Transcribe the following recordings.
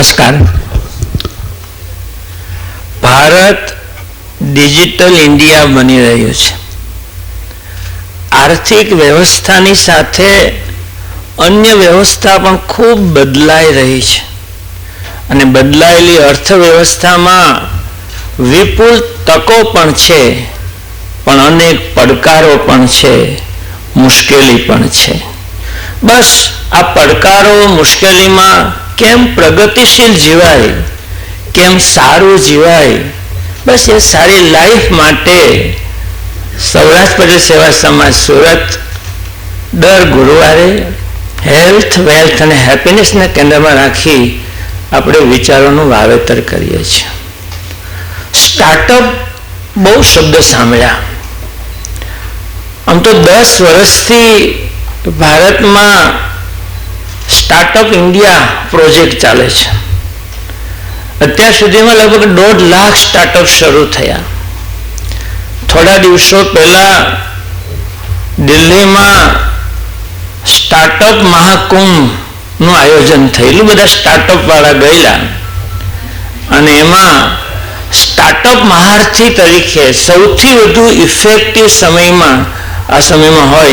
નમસ્કાર. Bharat digital India બની રહ્યું છે. આર્થિક વ્યવસ્થાની સાથે અન્ય વ્યવસ્થા પણ ખૂબ બદલાઈ રહી છે. અને બદલાયેલી અર્થવ્યવસ્થામાં વિપુલ તકો પણ છે, પણ અનેક પડકારો પણ છે, મુશ્કેલી પણ છે. બસ, આ પડકારો મુશ્કેલીમાં કેમ પ્રગતિશીલ જીવાય? કેમ સારું જીવાય? બસ એ સારી લાઈફ માટે સૌરાષ્ટ્ર સેવા સમાજ સુરત દર ગુરુવારે હેલ્થ વેલ્થ અને હેપીનેસને કેન્દ્રમાં રાખી આપણે વિચારોનું વાવેતર કરીએ છીએ. સ્ટાર્ટઅપ બહુ શબ્દ સાંભળ્યા. આમ તો દસ વર્ષથી ભારતમાં સ્ટાર્ટઅપ ઇન્ડિયા પ્રોજેક્ટ ચાલે છે. અત્યાર સુધીમાં લગભગ દોઢ લાખ સ્ટાર્ટઅપ શરૂ થયા. થોડા દિવસો પહેલા દિલ્હીમાં સ્ટાર્ટઅપ મહાકુંભનું આયોજન થયેલું. બધા સ્ટાર્ટઅપ વાળા ગયેલા. અને એમાં સ્ટાર્ટઅપ મહારથી તરીકે સૌથી વધુ ઇફેક્ટિવ સમયમાં, આ સમયમાં હોય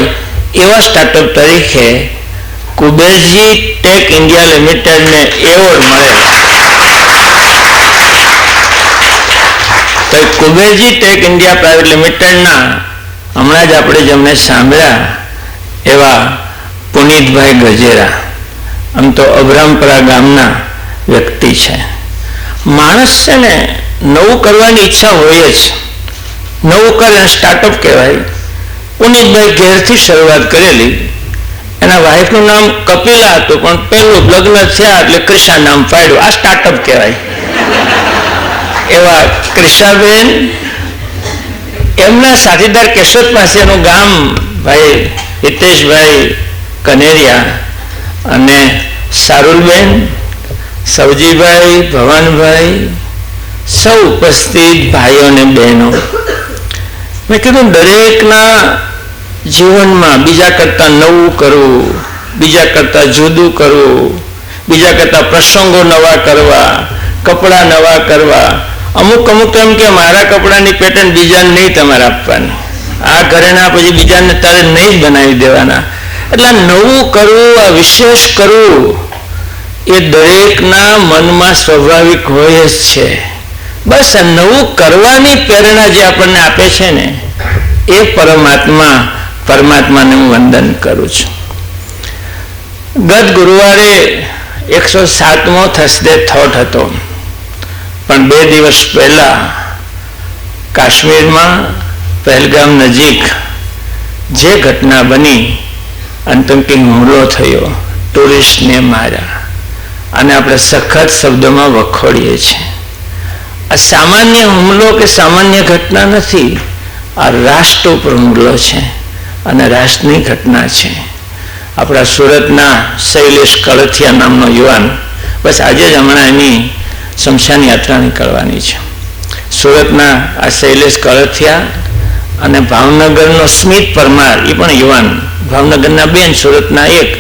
એવા સ્ટાર્ટઅપ તરીકે કુબેરજી ટેક ઇન્ડિયા લિમિટેડને એવોર્ડ મળેલો તો કુબેરજી ટેક ઇન્ડિયા પ્રાઇવેટ લિમિટેડના હમણાં જ આપણે જેમને સાંભળ્યા એવા પુનિતભાઈ ગજેરા. આમ તો અભરામપરા ગામના વ્યક્તિ છે. માણસ છે ને નવું કરવાની ઈચ્છા હોય જ. નવું કરે સ્ટાર્ટઅપ કહેવાય. પુનિતભાઈ ઘેરથી શરૂઆત કરેલી. એના વાઇફનું નામ કપિલા હતું, પણ પહેલું લગ્ન થયા એટલે ક્રિશા નામ પાડ્યું. આ સ્ટાર્ટઅપ કહેવાય. એવા ક્રિશાબેન એમના સાથીદાર કેશોદ પાસેનું ગામ ભાઈ હિતેશભાઈ કનેરિયા અને સારુલબેન, સવજીભાઈ, ભવાનભાઈ, સૌ ઉપસ્થિત ભાઈઓ અને બહેનો. મેં કીધું દરેકના જીવનમાં બીજા કરતાં નવું કરવું બીજા કરતાં જુદું કરવું બીજા કરતાં પ્રસંગો નવા કરવા, કપડાં નવા કરવા. અમુક અમુક એમ કે મારા કપડાની પેટર્ન બીજાને નહીં તમારે આપવાની. આ ઘરેના પછી બીજાને તારે નહીં જ બનાવી દેવાના. એટલે નવું કરવું, આ વિશેષ કરવું, એ દરેકના મનમાં સ્વાભાવિક હોય જ છે. બસ નવું કરવાની પ્રેરણા જે આપણને આપે છે ને, એ પરમાત્મા પરમાત્માને હું વંદન કરું છું. ગત ગુરુવારે એકસો સાતમો થર્સડે થોટ હતો. પણ બે દિવસ પહેલા કાશ્મીરમાં પહેલગામ નજીક જે ઘટના બની આતંકી હુમલો થયો, ટુરિસ્ટને માર્યા. અને આપણે સખત શબ્દોમાં વખોડીએ છીએ. આ સામાન્ય હુમલો કે સામાન્ય ઘટના નથી, આ રાષ્ટ્ર ઉપર હુમલો છે. અને રાષ્ટ્રની ઘટના છે. આપણા સુરતના શૈલેષ કળથિયા નામનો યુવાન, બસ આજે જ હમણાં એની શમશાન યાત્રા નીકળવાની છે. સુરતના આ શૈલેષ કળથિયા અને ભાવનગરનો સ્મિત પરમાર એ પણ યુવાન, ભાવનગરના બેન, સુરતના એક,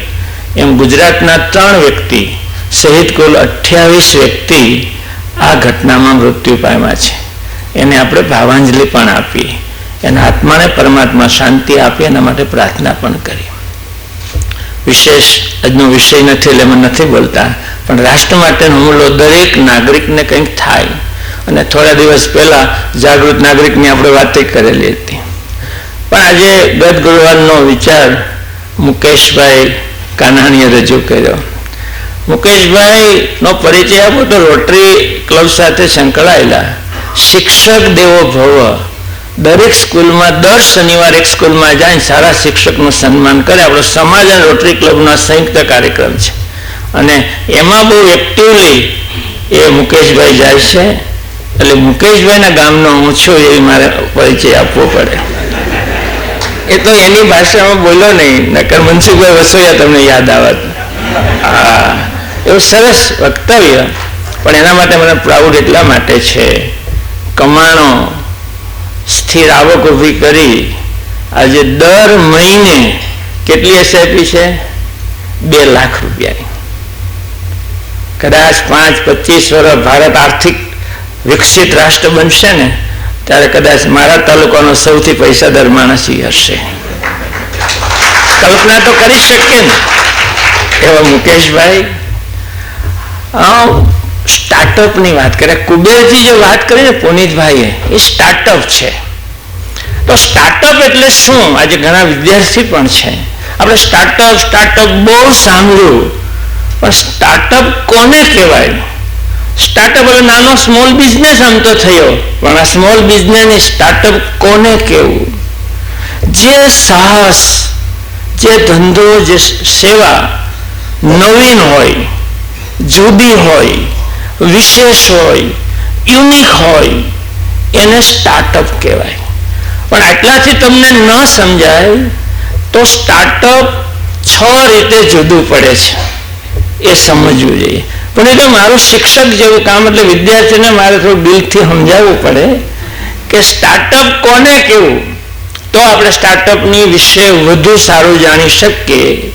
એમ ગુજરાતના ત્રણ વ્યક્તિ, સહિત કુલ અઠ્યાવીસ વ્યક્તિ આ ઘટનામાં મૃત્યુ પામ્યા છે. એને આપણે ભાવાંજલિ પણ આપી એના આત્માને પરમાત્મા શાંતિ આપે એના માટે પ્રાર્થના પણ કરી. વિશેષ આજનો વિષય નથી એટલે અમે નથી બોલતા, પણ રાષ્ટ્ર માટેનો હુમલો દરેક નાગરિકને કંઈક થાય. અને થોડા દિવસ પહેલાં જાગૃત નાગરિકની આપણે વાતે કરેલી હતી. પણ આજે ગત ગુરુવારનો વિચાર મુકેશભાઈ કાનાણીએ રજૂ કર્યો. મુકેશભાઈનો પરિચય આપો તો રોટરી ક્લબ સાથે સંકળાયેલા શિક્ષક દેવો ભવ દરેક સ્કૂલમાં દર શનિવાર એક સ્કૂલમાં જાય સારા શિક્ષકનું સન્માન કરે. આપણો સમાજ અને રોટરી ક્લબનો સંયુક્ત કાર્યક્રમ છે. અને એમાં બહુ એક્ટિવલી એ મુકેશભાઈ જાય છે. એટલે મુકેશભાઈના ગામનો હું છું એ મારે પરિચય આપવો પડે. એ તો એની ભાષામાં બોલો નહીં. નકર મનસુખભાઈ વસોયા તમને યાદ આવત હા. એવું સરસ વક્તવ્ય. પણ એના માટે મને પ્રાઉડ એટલા માટે છે. કમાણો સ્થિર આવક ઊભી કરી. આજે દર મહિને કેટલી એસઆઈપી છે? બે લાખ રૂપિયાની. કદાચ પાંચ, પચીસ વર્ષ ભારત આર્થિક વિકસિત રાષ્ટ્ર બનશે ને, ત્યારે કદાચ મારા તાલુકાનો સૌથી પૈસાદાર માણસ ઈ હશે. કલ્પના તો કરી શકીએ ને. એવા મુકેશભાઈ સ્ટાર્ટઅપની વાત કરે. કુબેરજી જે વાત કરી ને પુનિતભાઈએ, એ સ્ટાર્ટઅપ છે. તો સ્ટાર્ટઅપ એટલે શું? આજે ઘણા વિદ્યાર્થી પણ છે. આપણે સ્ટાર્ટઅપ સ્ટાર્ટઅપ બહુ સાંભળ્યું, પણ સ્ટાર્ટઅપ કોને કહેવાય? સ્ટાર્ટઅપ એટલે નાનો સ્મોલ બિઝનેસ આમ તો થયો, પણ આ સ્મોલ બિઝનેસ સ્ટાર્ટઅપ કોને કહેવું? જે સાહસ, જે ધંધો, જે સેવા નવીન હોય, જુદી હોય વિશેષ હોય યુનિક હોય, એને સ્ટાર્ટઅપ કહેવાય. પણ આટલાથી તમને ન સમજાય તો સ્ટાર્ટઅપ છ રીતે જુદું પડે છે. એ સમજવું જોઈએ. પણ એટલે મારું શિક્ષક જેવું કામ એટલે વિદ્યાર્થીને મારે થોડું દિલથી સમજાવવું પડે કે સ્ટાર્ટઅપ કોને કેવું? તો આપણે સ્ટાર્ટઅપની વિશે વધુ સારું જાણી શકીએ.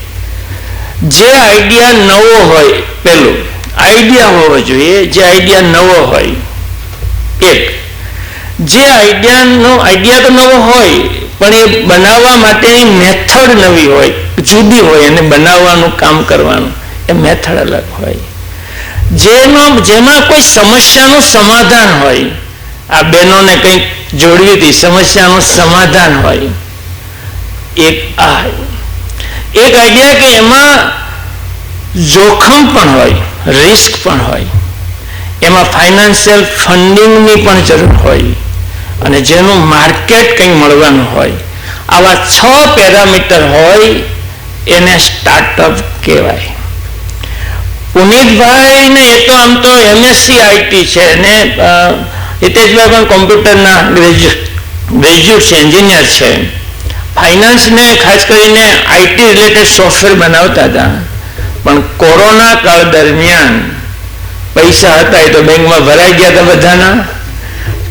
જે આઈડિયા નવો હોય પેલું આઈડિયા હોવો જોઈએ, જે આઈડિયા નવો હોય. એક, જે આઈડિયાનો, આઈડિયા તો નવો હોય, પણ એ બનાવવા માટેની મેથડ નવી હોય, જુદી હોય અને બનાવવાનું કામ કરવાનું, એ મેથડ અલગ હોય. જેનો, જેમાં કોઈ સમસ્યાનું સમાધાન હોય, આ બહેનોને કંઈક જોડવી હતી, સમસ્યાનું સમાધાન હોય. એક આ, એક આઈડિયા કે એમાં જોખમ પણ હોય રિસ્ક પણ હોય. એમાં ફાઇનાન્શિયલ ફંડિંગની પણ જરૂર હોય અને જેનું માર્કેટ કંઈ મળવાનું હોય. આવા છ પેરામીટર હોય એને સ્ટાર્ટઅપ કહેવાય. પુનિતભાઈને એ તો આમ તો એમએસસી આઈટી છે ને હિતેશભાઈ પણ કોમ્પ્યુટરના ગ્રેજ્યુએટ છે એન્જિનિયર છે. ફાઇનાન્સને ખાસ કરીને આઈટી રિલેટેડ સોફ્ટવેર બનાવતા હતા. પણ કોરોના કાળ દરમિયાન પૈસા હતા એ તો બેંકમાં ભરાઈ ગયા હતા બધાના.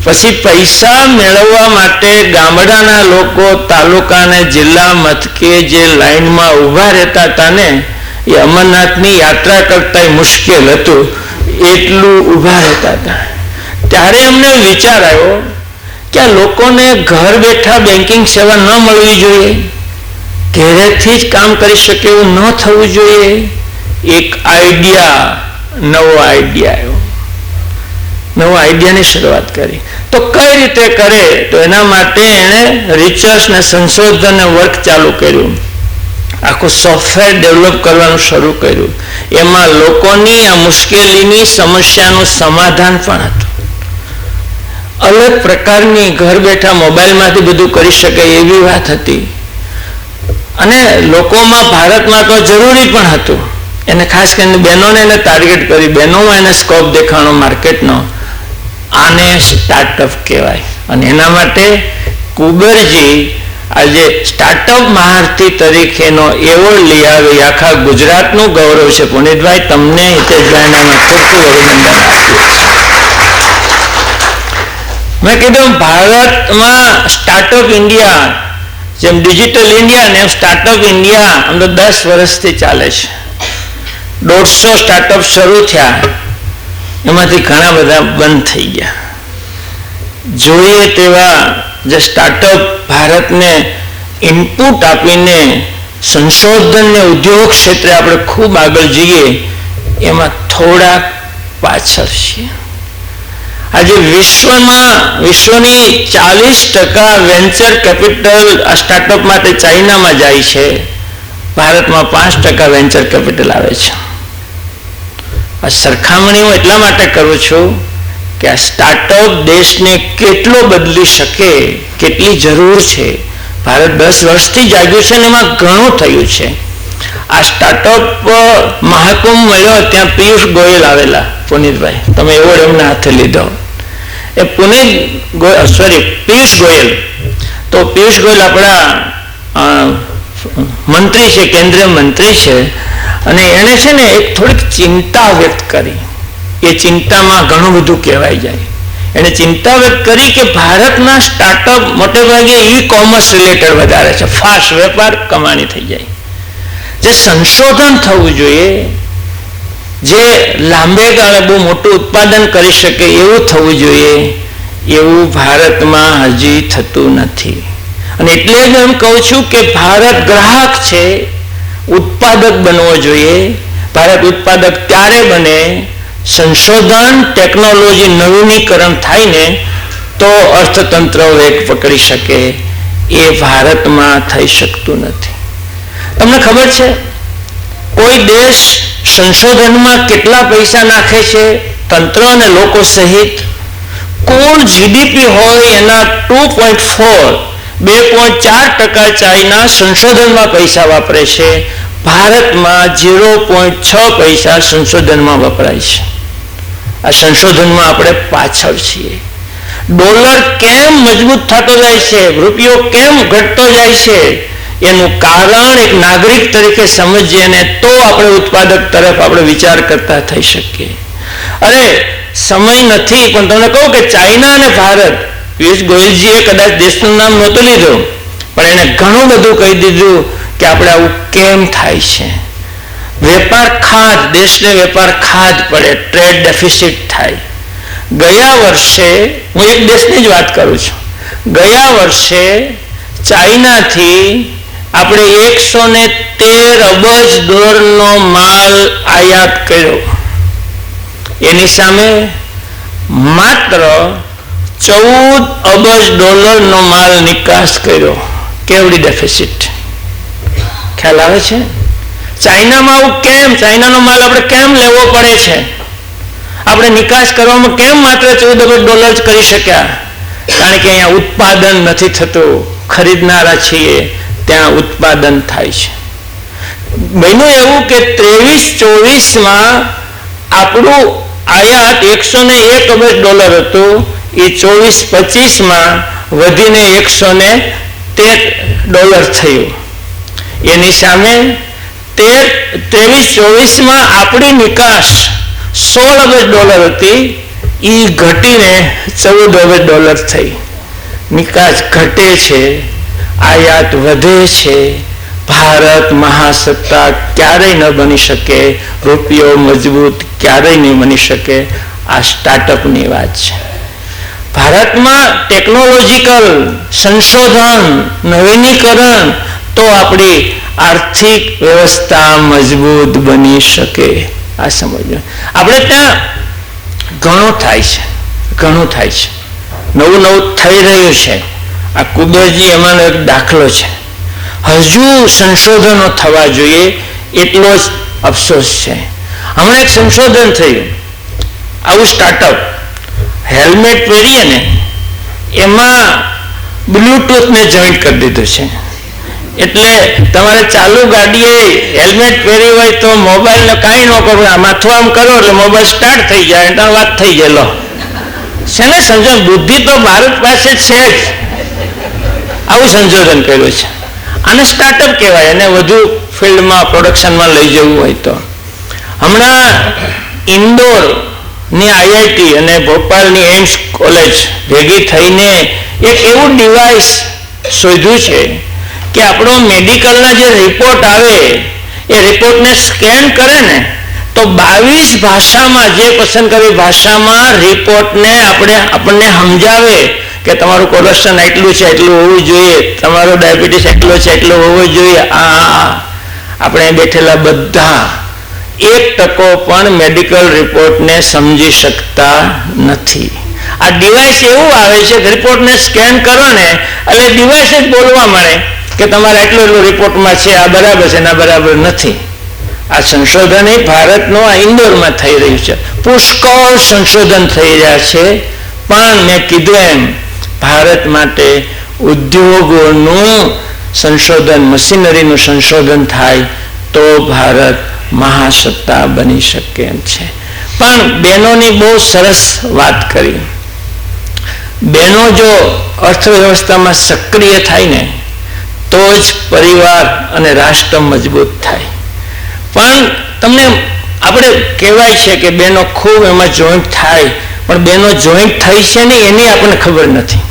પછી પૈસા મેળવવા માટે ગામડાના લોકો તાલુકાને જિલ્લા મથકે જે લાઈનમાં ઊભા રહેતા હતા ને, એ અમરનાથની યાત્રા કરતા મુશ્કેલ હતું. એટલું ઊભા રહેતા હતા. ત્યારે અમને વિચાર આવ્યો કે આ લોકોને ઘર બેઠા બેન્કિંગ સેવા ન મળવી જોઈએ. ઘેરેથી જ કામ કરી શકે એવું ન થવું જોઈએ. એક આઈડિયા નવો આઈડિયા આવ્યો. નવો આઈડિયાની શરૂઆત કરી. તો કઈ રીતે કરે? તો એના માટે એણે રિસર્ચ ને સંશોધન વર્ક ચાલુ કર્યું. આખું સોફ્ટવેર ડેવલપ કરવાનું શરૂ કર્યું. એમાં લોકોની આ મુશ્કેલીની સમસ્યાનું સમાધાન પણ હતું. અલગ પ્રકારની ઘર બેઠા મોબાઈલમાંથી બધું કરી શકે એવી વાત હતી. અને લોકોમાં ભારતમાં તો જરૂરી પણ હતું. એને ખાસ કરીને બહેનોને એને ટાર્ગેટ કરી, બહેનોમાં એને સ્કોપ દેખાણો માર્કેટનો આને સ્ટાર્ટઅપ કહેવાય. અને એના માટે કુબેરજી આજે સ્ટાર્ટઅપ મહારથી તરીકેનો એવોર્ડ લઈ આવી આખા ગુજરાતનું ગૌરવ છે. પુનિતભાઈ, તમને હિતેશભાઈને ખૂબ ખૂબ અભિનંદન. આપ્યું મેં કીધું ભારતમાં સ્ટાર્ટઅપ ઇન્ડિયા જેમ ડિજિટલ ઇન્ડિયા ને સ્ટાર્ટઅપ ઇન્ડિયા આમ દસ વર્ષથી ચાલે છે. દોઢસો સ્ટાર્ટઅપ શરૂ થયા. એમાંથી ઘણા બધા બંધ થઈ ગયા. જોઈએ તેવા જે સ્ટાર્ટઅપ ભારતને ઇનપુટ આપીને સંશોધન ને ઉદ્યોગ ક્ષેત્રે આપણે ખૂબ આગળ જઈએ, એમાં થોડા પાછળ છીએ. આજે વિશ્વમાં, વિશ્વની ચાલીસ ટકા વેન્ચર કેપિટલ આ સ્ટાર્ટઅપ માટે ચાઇનામાં જાય છે. ભારતમાં પાંચ ટકા વેન્ચર કેપિટલ આવે છે. આ સરખામણી હું એટલા માટે કરું છું કે આ સ્ટાર્ટઅપ દેશને કેટલો બદલી શકે, કેટલી જરૂર છે. ભારત દસ વર્ષથી જાગ્યું છે ને એમાં ઘણું થયું છે. આ સ્ટાર્ટઅપ મહાકુંભ મળ્યો ત્યાં પિયુષ ગોયલ આવેલા, પુનિતભાઈ. તમે એવોર્ડ એમના હાથે લીધો. એ પુનિત ગોયલ સોરી પિયુષ ગોયલ. તો પિયુષ ગોયલ આપણા મંત્રી છે, કેન્દ્રીય મંત્રી છે. અને એણે છે ને એક થોડીક ચિંતા વ્યક્ત કરી. એ ચિંતામાં ઘણું બધું કહેવાય જાય. એણે ચિંતા વ્યક્ત કરી કે ભારતના સ્ટાર્ટઅપ મોટે ભાગે ઈ કોમર્સ રિલેટેડ વધારે છે. ફાસ્ટ વેપાર કમાણી થઈ જાય. જે સંશોધન થવું જોઈએ, જે લાંબે ગાળે બહુ મોટું ઉત્પાદન કરી શકે એવું થવું જોઈએ, એવું ભારતમાં હજી થતું નથી. અને એટલે જ એમ કહું છું કે ભારત ગ્રાહક છે, ઉત્પાદક બનવો જોઈએ. ભારત ઉત્પાદક ત્યારે બને સંશોધન, ટેકનોલોજી નવીનીકરણ થાય ને તો અર્થતંત્ર વેગ પકડી શકે. એ ભારતમાં થઈ શકતું નથી. તમને ખબર છે, કોઈ દેશ સંશોધનમાં કેટલા પૈસા નાખે છે, તંત્ર અને લોકો સહિત? કુલ જીડીપી હોય એના ટુ પોઈન્ટ ફોર બે પોઈન્ટ ચાર ટકા ચાઇના સંશોધનમાં પૈસા વાપરે છે. ભારતમાં ઝીરો પોઈન્ટ છ પૈસા સંશોધનમાં વપરાય છે. આ સંશોધનમાં આપણે પાછળ છીએ. ડોલર કેમ મજબૂત થતો જાય છે? રૂપિયો કેમ ઘટતો જાય છે? એનું કારણ એક નાગરિક તરીકે સમજીએ ને તો આપણે ઉત્પાદક તરફ આપણે વિચાર કરતા થઈ શકીએ. અરે, સમય નથી, પણ તમને કહું કે ચાઇના અને ભારત પિયુષ ગોયલજીએ કદાચ દેશનું નામ નહોતું લીધું, પણ એને ઘણું બધું કહી દીધું કે આપણે આવું કેમ થાય છે? વેપાર ખાદ દેશને વેપાર ખાદ પડે, ટ્રેડ ડેફિસિટ થાય. ગયા વર્ષે, હું એક દેશની જ વાત કરું છું, ગયા વર્ષે ચાઇનાથી આપણે એકસો ને તેર અબજ ડોલરનો માલ આયાત કર્યો. એની સામે માત્ર ચૌદ અબજ ડોલરનો માલ નિકાસ કર્યો. કેવડી ડેફિસિટ ખ્યાલ આવે છે? ચાઇનામાં આવું કેમ? ચાઇનાનો માલ આપણે કેમ લેવો પડે છે? આપણે નિકાસ કરવામાં કેમ માત્ર ચૌદ અબજ ડોલર જ કરી શક્યા? કારણ કે અહીંયા ઉત્પાદન નથી થતું. ખરીદનારા છીએ, ત્યાં ઉત્પાદન થાય છે. બન્યું એવું કે ત્રેવીસ ચોવીસમાં આપણું આયાત એકસો ને એક અબજ ડોલર હતું. એ ચોવીસ પચીસમાં વધીને એકસો ને તેર ડોલર થયું. એની સામે તેર, ત્રેવીસ ચોવીસમાં આપણી નિકાસ સોળ અબજ ડોલર હતી એ ઘટીને ચૌદ અબજ ડોલર થઈ. નિકાસ ઘટે છે, આયાત વધે છે, ભારત મહાસત્તા ક્યારેય ન બની શકે, રૂપિયો મજબૂત ક્યારેય નહીં બની શકે. આ સ્ટાર્ટઅપની વાત છે. ભારતમાં ટેકનોલોજીકલ સંશોધન, નવીનીકરણ તો આપણી આર્થિક વ્યવસ્થા મજબૂત બની શકે. આ સમજો આપણે ત્યાં ઘણું થાય છે. ઘણું થાય છે. નવું નવું થઈ રહ્યું છે. આ કુબેરજી એમાંનો એક દાખલો છે. હજુ સંશોધનો થવા જોઈએ એટલો જ અફસોસ છે. હમણાં એક સંશોધન થયું. આવું સ્ટાર્ટઅપ હેલ્મેટ પહેરીએ ને, એમાં બ્લૂટૂથને જોઈન્ટ કરી દીધું છે. એટલે તમારે ચાલુ ગાડીએ હેલ્મેટ પહેરી હોય તો મોબાઈલને કાંઈ ન કરવું, આ માથું આમ કરો એટલે મોબાઈલ સ્ટાર્ટ થઈ જાય એટલે વાત થઈ જાય, લો. છે ને બુદ્ધિ તો ભારત પાસે છે જ. આવું સંશોધન કર્યું છે. આને સ્ટાર્ટઅપ કહેવાય અને વધુ ફિલ્ડમાં પ્રોડક્શનમાં લઈ જવું હોય તો. હમણાં ઇન્દોર ની આઈઆઈટી અને ભોપાલની એમ્સ કોલેજ ભેગી થઈને એક એવું ડિવાઇસ શોધ્યું છે કે આપણો મેડિકલના જે રિપોર્ટ આવે, એ રિપોર્ટને સ્કેન કરે ને, તો બાવીસ ભાષામાં, જે પસંદ કરવી ભાષામાં રિપોર્ટને આપણે, આપણને સમજાવે કે તમારું કોલેસ્ટ્રોલ એટલું છે એટલું હોવું જોઈએ, તમારો ડાયાબિટીસ એટલો છે એટલો હોવો જોઈએ. આ, આપણે બેઠેલા બધા એક ટકો પણ મેડિકલ રિપોર્ટને સમજી શકતા નથી. આ ડિવાઇસ એવું આવે છે રિપોર્ટને સ્કેન કરો ને, એટલે ડિવાઇસ જ બોલવા મળે કે તમારે એટલું એટલું રિપોર્ટમાં છે, આ બરાબર છે ના બરાબર નથી. આ સંશોધન એ ભારતનું આ ઇન્દોરમાં થઈ રહ્યું છે. પુષ્કળ સંશોધન થઈ રહ્યા છે. પણ મેં કીધું એમ, ભારત માટે ઉદ્યોગોનું સંશોધન, મશીનરીનું સંશોધન થાય તો ભારત મહાસત્તા બની શકે એમ છે. પણ બહેનોની બહુ સરસ વાત કરી. બહેનો જો અર્થવ્યવસ્થામાં સક્રિય થાય ને, તો જ પરિવાર અને રાષ્ટ્ર મજબૂત થાય. પણ તમને આપણે કહેવાય છે કે બહેનો ખૂબ એમાં જોઈન્ટ થાય, પણ બહેનો જોઈન્ટ થઈ છે ને એની આપણને ખબર નથી,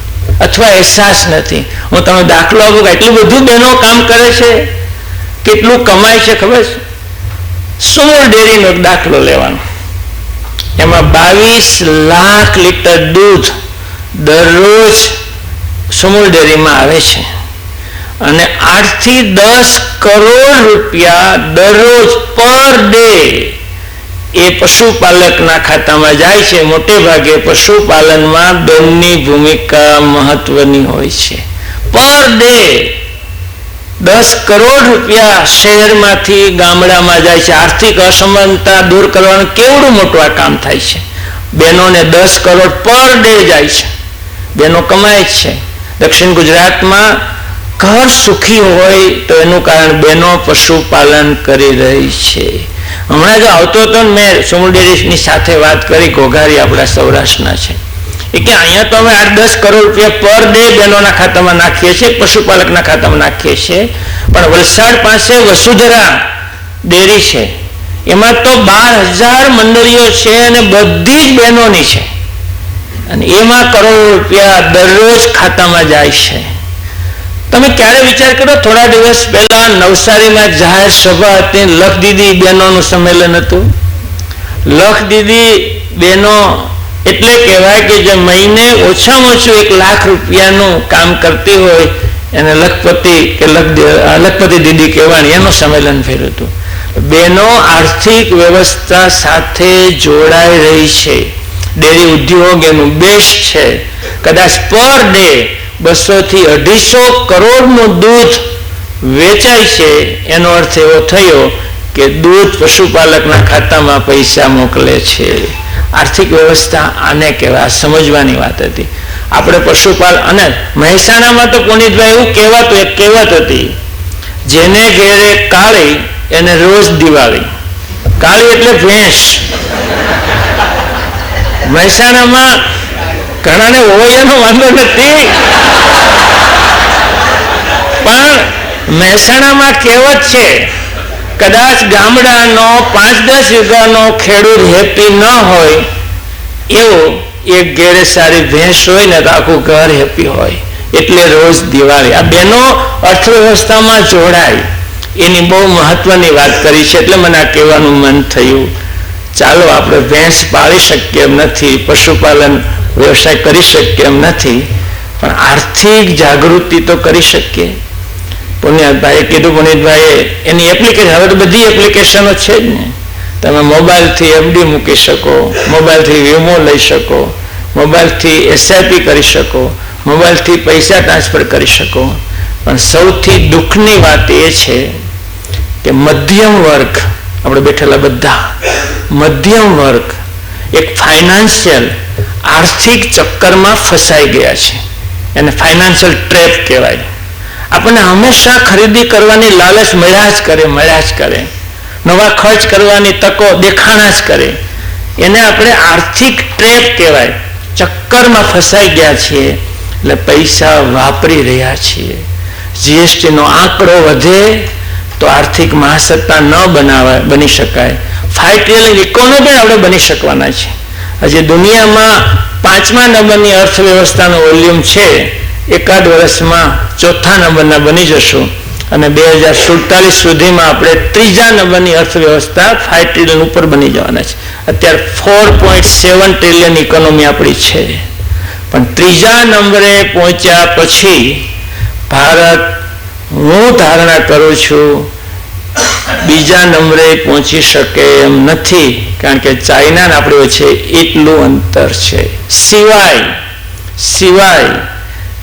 અથવા અહેસાસ નથી. હું તમે દાખલો આપું એટલું બધું બહેનો કામ કરે છે? કેટલું કમાય છે ખબર છે? સુમૂલ ડેરીનો દાખલો લેવાનો. એમાં બાવીસ લાખ લીટર દૂધ દરરોજ સુમૂલ ડેરીમાં આવે છે. અને આઠથી દસ કરોડ રૂપિયા દરરોજ પર ડે એ પશુપાલકના ખાતામાં જાય છે. મોટે ભાગે પશુપાલનમાં દોનની ભૂમિકા મહત્વની હોય છે. પર ડે દસ કરોડ રૂપિયા શહેરમાંથી ગામડામાં જાય છે. આર્થિક અસમાનતા દૂર કરવાનું કેવડું મોટું આ કામ થાય છે? બહેનોને દસ કરોડ પર ડે જાય છે. બહેનો કમાય છે. દક્ષિણ ગુજરાતમાં ઘર સુખી હોય તો એનું કારણ બહેનો પશુપાલન કરી રહી છે. હમણાં જો આવતો હતો ને મેં સુમુડેરીની સાથે વાત કરી. ઘોઘારી આપણા સૌરાષ્ટ્રના છે. એ કે અહીંયા તો અમે આઠ દસ કરોડ રૂપિયા પર ડે બહેનોના ખાતામાં નાખીએ છીએ, પશુપાલકના ખાતામાં નાખીએ છીએ. પણ વલસાડ પાસે વસુધરા ડેરી છે. એમાં તો બાર હજાર મંડળીઓ છે અને બધી જ બહેનોની છે. અને એમાં કરોડ રૂપિયા દરરોજ ખાતામાં જાય છે. તમે ક્યારે વિચાર કરો થોડા દિવસ પહેલા નવસારીમાં જાહેર સભા હતી લખ દીદી બહેનોનું સંમેલન હતું. લખ દીદી બહેનો એટલે કહેવાય કે જે મહિને ઓછામાં ઓછું એક લાખ રૂપિયાનું કામ કરતી હોય, એને લખપતિ કે લખપતિ દીદી કહેવાની એનું સંમેલન ફેર્યું હતું. બેનો આર્થિક વ્યવસ્થા સાથે જોડાઈ રહી છે. ડેરી ઉદ્યોગ એનું બેસ્ટ છે. કદાચ પર ડે બસો થી અઢીસો કરોડનું દૂધ વેચાય છે, એનો અર્થ એવો થયો કે દૂધ પશુપાલકના ખાતામાં પૈસા મોકલે છે. આર્થિક વ્યવસ્થા આને કહેવાય સમજવાની વાત હતી. આપણે પશુપાલ અને મહેસાણામાં તો પુનિતભાઈ એવું કહેવાતું, એક કહેવત હતી, જેને ઘેરે કાળી, એને રોજ દિવાળી. કાળી એટલે ભેંસ. મહેસાણામાં ઘણાને હોય એનો વાંધો નથી. પણ મહેસાણામાં કહેવત છે કદાચ ગામડાનો પાંચ દસ વીઘાનો ખેડૂત હેપી ન હોય, એવો એક ઘેરે સારી ભેંસ હોય ને તો આખું ઘર હેપી હોય. એટલે રોજ દિવાળી. આ બેનો અર્થવ્યવસ્થામાં જોડાય. એની બહુ મહત્વની વાત કરી છે, એટલે મને આ કહેવાનું મન થયું. ચાલો આપણે ભેંસ પાળી શકીએ એમ નથી, પશુપાલન વ્યવસાય કરી શકીએ એમ નથી, પણ આર્થિક જાગૃતિ તો કરી શકીએ. પુનિતભાઈએ કીધું પુનિતભાઈએ, એની એપ્લિકેશન હવે તો બધી એપ્લિકેશનો છે જ ને. તમે મોબાઈલથી એફડી મૂકી શકો, મોબાઈલથી વીમો લઈ શકો, મોબાઈલથી એસઆઈપી કરી શકો, મોબાઈલથી પૈસા ટ્રાન્સફર કરી શકો. પણ સૌથી દુઃખની વાત એ છે કે મધ્યમ વર્ગ, આપણે બેઠેલા બધા, મધ્યમ વર્ગ એક ફાઇનાન્શિયલ આર્થિક ચક્કરમાં ફસાઈ ગયા છે. એને ફાઇનાન્શિયલ ટ્રેપ કહેવાય. આપણને હંમેશા ખરીદી કરવાની લાલચ મળ્યા જ કરે, મળ્યા જ કરે. નવા ખર્ચ કરવાની તકો દેખાણા જ કરે. એને આપણે આર્થિક ટ્રેપ કહેવાય. ચક્કરમાં ફસાઈ ગયા છીએ, એટલે પૈસા વાપરી રહ્યા છીએ. જીએસટીનો આંકડો વધે તો આર્થિક મહાસત્તા ન બનાવાય બની શકાય. ફાઈવ ટ્રિલિયન ઇકોનોમી આપણે બની શકવાના છે હજી દુનિયામાં પાંચમા નંબરની અર્થવ્યવસ્થાનો વોલ્યુમ છે. એકાદ વર્ષમાં ચોથા નંબરના બની જશું. અને બે હજાર સુડતાલીસ સુધીમાં આપણે ત્રીજા નંબરની અર્થવ્યવસ્થા ફાઈવ ટ્રિલિયન ઉપર બની જવાના છે. અત્યારે four point seven trillion economy આપણી છે. પણ ત્રીજા નંબરે પહોંચ્યા પછી ભારત, હું ધારણા કરું છું, બીજા નંબરે પહોંચી શકે એમ નથી, કારણ કે ચાઇના આપણે વચ્ચે એટલું અંતર છે. સિવાય સિવાય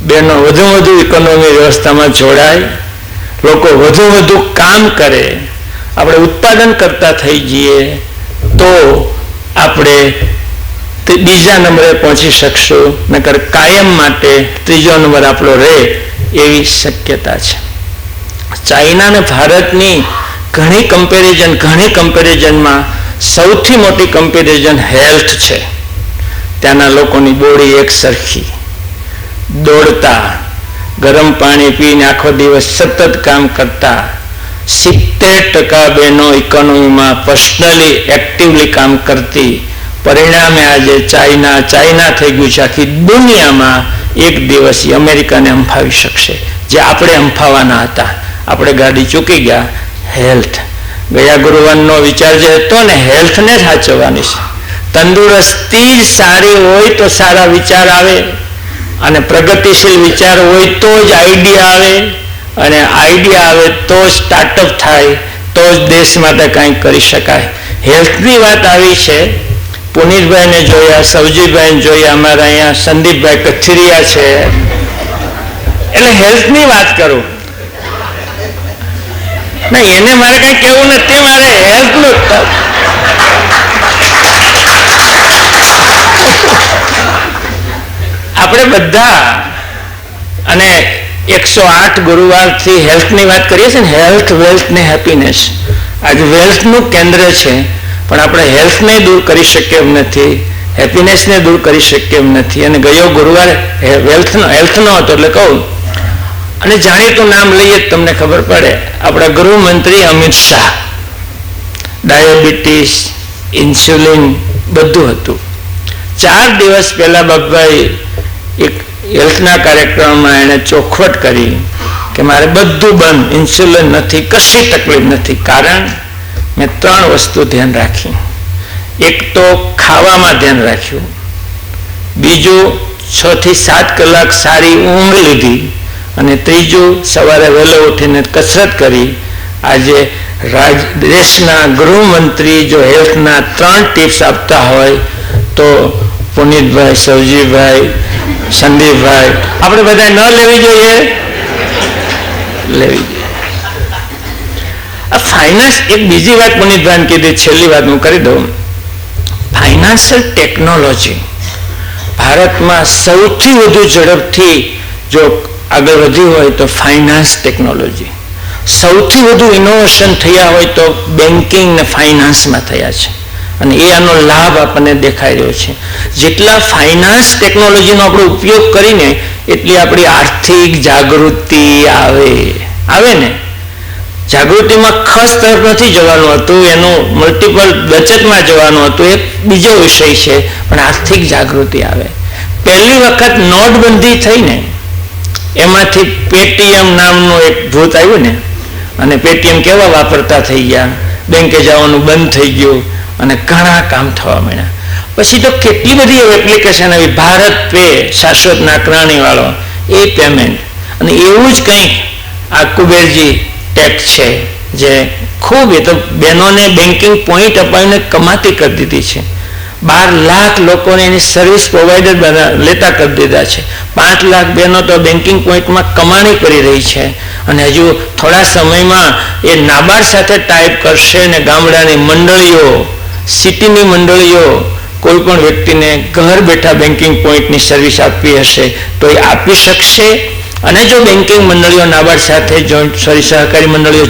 બેનો વધુ વધુ ઇકોનોમી વ્યવસ્થામાં જોડાય, લોકો વધુ વધુ કામ કરે, આપણે ઉત્પાદન કરતા થઈ જઈએ, તો આપણે બીજા નંબરે પહોંચી શકશું, નકર કાયમ માટે ત્રીજો નંબર આપણો રહે એવી શક્યતા છે. ચાઇના અને ભારતની ઘણી કમ્પેરિઝન ઘણી કમ્પેરિઝનમાં સૌથી મોટી કમ્પેરિઝન હેલ્થ છે. ત્યાંના લોકોની બોડી એક સરખી. દોડતા, ગરમ પાણી પીને આખો દિવસ સતત કામ કરતા, સિત્તેર ટકા બહેનો ઇકોનોમીમાં પર્સનલી એક્ટિવલી કામ કરતી, પરિણામે આજે ચાઇના ચાઇના થઈ ગયું છે, આખી દુનિયામાં એક દિવસ અમેરિકાને અંફાવી શકશે. જે આપણે અંફાવાના હતા. આપણે ગાડી ચૂકી ગયા હેલ્થ ગયા ગુરુવારનો વિચાર જે હતો ને હેલ્થને સાચવવાની છે. તંદુરસ્તી સારી હોય તો સારા વિચાર આવે. અને પ્રગતિશીલ વિચાર હોય તો જ આઈડિયા આવે અને આઈડિયા આવે તો જ સ્ટાર્ટઅપ થાય, તો જ દેશ માટે કંઈક કરી શકાય. હેલ્થની વાત આવી છે. પુનીતભાઈને જોયા સવજીભાઈને જોયા, અમારા અહીંયા સંદીપભાઈ કથિરિયા છે. એટલે હેલ્થની વાત કરું. ના, એને મારે કઈ કેવું નથી, મારે હેલ્થનું આપણે બધા અને એકસો આઠ ગુરુવારથી હેલ્થની વાત કરીએ છીએ હેલ્થ, વેલ્થ ને હેપીનેસ. આજે વેલ્થનું કેન્દ્ર છે, પણ આપણે હેલ્થને દૂર કરી શકીએ એમ નથી, હેપીનેસને દૂર કરી શકીએ એમ નથી. અને ગયો ગુરુવાર વેલ્થનો, હેલ્થનો હતો એટલે કહું. અને જાણીતું નામ લઈએ તમને ખબર પડે, આપણા ગૃહમંત્રી અમિત શાહ, ડાયાબિટીસ, ઇન્સ્યુલિન બધું હતું. ચાર દિવસ પહેલા બાપભાઈ હેલ્થના કાર્યક્રમમાં એણે ચોખવટ કરી કે મારે બધું બંધ, ઇન્સ્યુલિન નથી, કશી તકલીફ નથી. કારણ મેં ત્રણ વસ્તુ ધ્યાન રાખી. એક તો ખાવામાં ધ્યાન રાખ્યું. બીજું છ થી સાત કલાક સારી ઊંઘ લીધી. અને ત્રીજું સવારે વહેલો ઉઠીને કસરત કરી. આજે રાજ, દેશના ગૃહમંત્રી જો હેલ્થના ત્રણ ટિપ્સ આપતા હોય તો પુનિતભાઈ સવજીભાઈ સંદીપભાઈ. આપણે બધા ન લેવી જોઈએ? લેવી જોઈએ. આ ફાઇનાન્સ એક બીજી વાત પુનિતભાઈ કીધી, છેલ્લી વાત હું કરી દઉં. ફાઇનાન્શિયલ ટેકનોલોજી ભારતમાં સૌથી વધુ ઝડપથી જો આગળ વધ્યું હોય તો ફાઇનાન્સ ટેકનોલોજી સૌથી વધુ ઇનોવેશન થયા હોય તો બેન્કિંગ ને ફાઇનાન્સમાં થયા છે. અને એ આનો લાભ આપણને દેખાઈ રહ્યો છે. જેટલા ફાઇનાન્સ ટેકનોલોજીનો આપણે ઉપયોગ કરીને એટલી આપણી આર્થિક જાગૃતિ આવે. આવે ને? જાગૃતિમાં ખાસ તરફ નથી જવાનું હતું, એનું મલ્ટિપલ બચતમાં જવાનું હતું એ બીજો વિષય છે, પણ આર્થિક જાગૃતિ આવે. પહેલી વખત નોટબંધી થઈ ને, એમાંથી પેટીએમ નામનું એક ભૂત આવ્યું ને, અને પેટીએમ કેવા વાપરતા થઈ ગયા? બેંકે જવાનું બંધ થઈ ગયું. અને ઘણા કામ થવા માંડ્યા. પછી તો કેટલી બધી એપ્લિકેશન આવી. ભારત પે શાશ્વત નાકરાણી વાળો એ પેમેન્ટ અને એવું જ કંઈક આ કુબેરજી ટેક છે, જે ખૂબ એ તો બહેનોને બેન્કિંગ પોઈન્ટ અપાવીને કમાતી કરી દીધી છે. બાર લાખ લોકોને એની સર્વિસ પ્રોવાઈડર લેતા કરી દીધા છે. પાંચ લાખ બહેનો તો બેન્કિંગ પોઈન્ટમાં કમાણી કરી રહી છે. અને હજુ થોડા સમયમાં એ નાબાર્ડ સાથે ટાઈપ કરશે ને ગામડાની મંડળીઓ સિટીની મંડળીઓ કોઈ પણ વ્યક્તિને ઘર બેઠા બેન્કિંગ પોઈન્ટની સર્વિસ આપવી હશે તો એ આપી શકશે. અને જો બેન્કિંગ મંડળીઓ નાબાર્ડ સાથે જોઈન્ટ સોરી સહકારી મંડળીઓ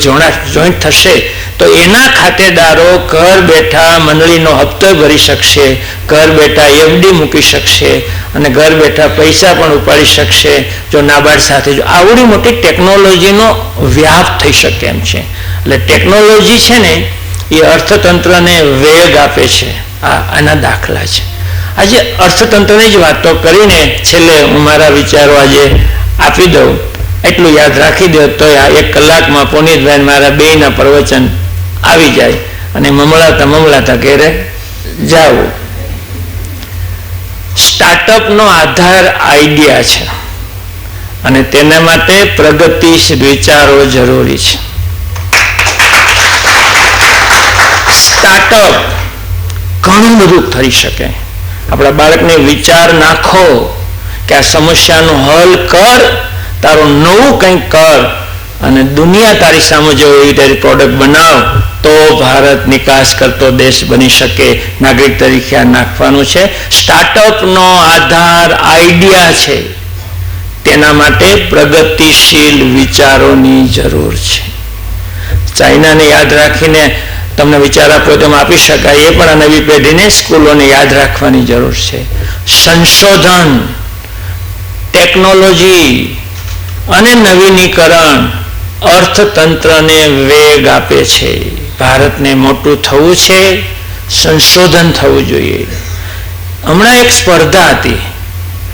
જોઈન્ટ થશે, તો એના ખાતેદારો ઘર બેઠા મંડળીનો હપ્તો ભરી શકશે, ઘર બેઠા એફડી મૂકી શકશે, અને ઘર બેઠા પૈસા પણ ઉપાડી શકશે, જો નાબાર્ડ સાથે જો આવડી મોટી ટેકનોલોજીનો વ્યાપ થઈ શકે એમ છે. એટલે ટેકનોલોજી છે ને એ અર્થતંત્રને વેગ આપે છે. આ આના દાખલા છે. આજે અર્થતંત્રની જ વાતો કરીને છેલ્લે હું મારા વિચારો આજે આપી દઉં. એટલું યાદ રાખી દો તો આ એક કલાકમાં પુનિતભાઈ મારા બેયના પ્રવચન આવી જાય અને મમળાતા મમળાતા ઘેરે જાવું સ્ટાર્ટઅપનો આધાર આઈડિયા છે. અને તેના માટે પ્રગતિશીલ વિચારો જરૂરી છે. સ્ટાર્ટઅપ ઘણું બધું થઈ શકે. આપણા બાળકને વિચાર નાખો કે આ સમસ્યાનો હલ કર, તારું નવું કંઈક કર અને દુનિયા તારી સામે જો એવી તારી પ્રોડક્ટ બનાવ, તો ભારત નિકાસ કરતો દેશ બની શકે. નાગરિક તરીકે આ નાખવાનું છે. સ્ટાર્ટઅપનો આધાર આઈડિયા છે. તેના માટે પ્રગતિશીલ વિચારોની જરૂર છે. ચાઇનાને યાદ રાખીને તમને વિચાર આપ્યો તો આપી શકાય. એ પણ આ નવી પેઢીને સ્કૂલોને યાદ રાખવાની જરૂર છે. સંશોધન, ટેકનોલોજી અને નવીનીકરણ અર્થતંત્રને વેગ આપે છે. ભારતને મોટું થવું છે, સંશોધન થવું જોઈએ. હમણાં એક સ્પર્ધા હતી,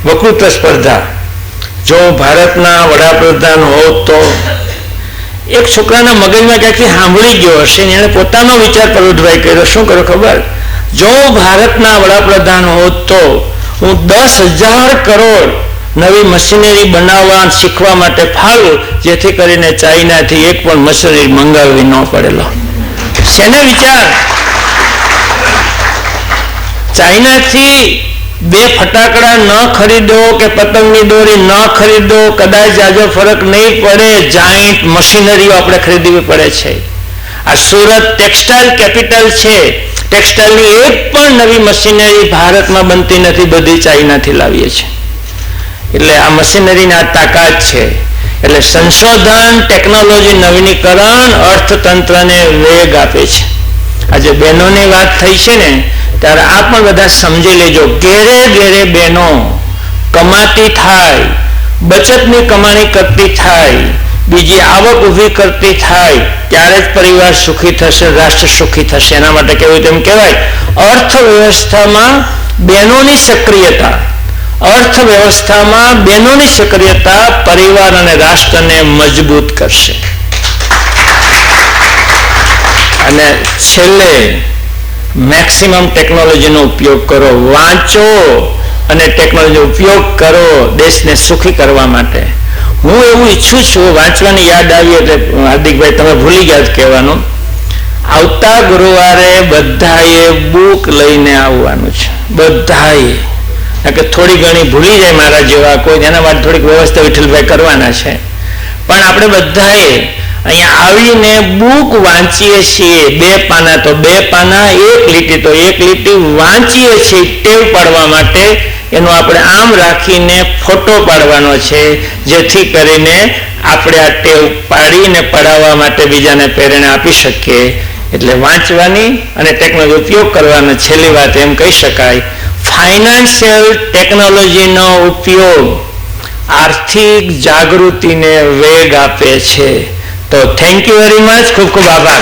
વકૃત્વ સ્પર્ધા. જો ભારતના વડાપ્રધાન હોત તો એક છોકરાના મગજમાં ક્યાંકથી સાંભળી ગયો હશે એણે પોતાનો વિચાર પ્રવૃત્તભાઈ કર્યો. શું કર્યો ખબર? જો ભારતના વડાપ્રધાન હોત તો હું દસ હજાર કરોડ નવી મશીનરી બનાવવા શીખવા માટે ફાળું જેથી કરીને ચાઇનાથી એક પણ મશીનરી મંગાવવી ન પડેલો. શેને વિચાર? ચાઇનાથી બે ફટાકડા ન ખરીદો કે પતંગની દોરી ન ખરીદો, કદાચ જાજો ફરક નહીં પડે જાઈન્ટ મશીનરીઓ આપણે ખરીદવી પડે છે. આ સુરત ટેક્સટાઇલ કેપિટલ છે. ટેક્સટાઇલની એક પણ નવી મશીનરી ભારતમાં બનતી નથી, બધી ચાઇનાથી લાવીએ છીએ. એટલે આ મશીનરીની આ તાકાત છે. એટલે સંશોધન ટેકનોલોજી નવીનીકરણ અર્થતંત્રને વેગ આપે છે. આજે બહેનોની વાત થઈ છે ને ત્યારે આ પણ બધા સમજી લેજો, ઘેરે ઘેરે બહેનો, કમાતી થાય, બચતની કમાણી કરતી થાય, બીજી આવક ઊભી કરતી થાય, ત્યારે જ પરિવાર સુખી થશે, રાષ્ટ્ર સુખી થશે. એના માટે કેવું તેમ કહેવાય, અર્થવ્યવસ્થામાં બહેનોની સક્રિયતા, અર્થવ્યવસ્થામાં બહેનોની સક્રિયતા પરિવાર અને રાષ્ટ્રને મજબૂત કરશે. અને છેલ્લે મેક્સિમમ ટેકનોલોજીનો ઉપયોગ કરો, વાંચો અને ટેકનોલોજીનો ઉપયોગ કરો દેશને સુખી કરવા માટે. હું એવું ઈચ્છું છું, વાંચવાની યાદ આવી એટલે, હાર્દિકભાઈ, તમે ભૂલી ગયા જ કહેવાનું. આવતા ગુરુવારે બધાએ બુક લઈને આવવાનું છે, બધાએ. કે થોડી ઘણી ભૂલી જાય મારા જેવા કોઈ એના માટે થોડીક વ્યવસ્થા વિઠ્ઠલભાઈ કરવાના છે. પણ આપણે બધાએ અહીંયા આવીને બુક વાંચીએ છીએ. બે પાના તો બે પાના, એક લીટી તો એક લીટી. વાંચીએ છીએ ટેવ પાડવા માટે. એનો આપણે આમ રાખીને ફોટો પાડવાનો છે, જેથી કરીને આપણે આ ટેવ પાડીને પડાવવા માટે બીજાને પ્રેરણા આપી શકીએ. એટલે વાંચવાની અને ટેકનોલોજી ઉપયોગ કરવાનો છેલ્લી વાત એમ કહી શકાય. ફાઇનાન્શિયલ ટેકનોલોજીનો ઉપયોગ આર્થિક જાગૃતિને વેગ આપે છે. તો થેન્ક યુ વેરી મચ ખૂબ ખૂબ આભાર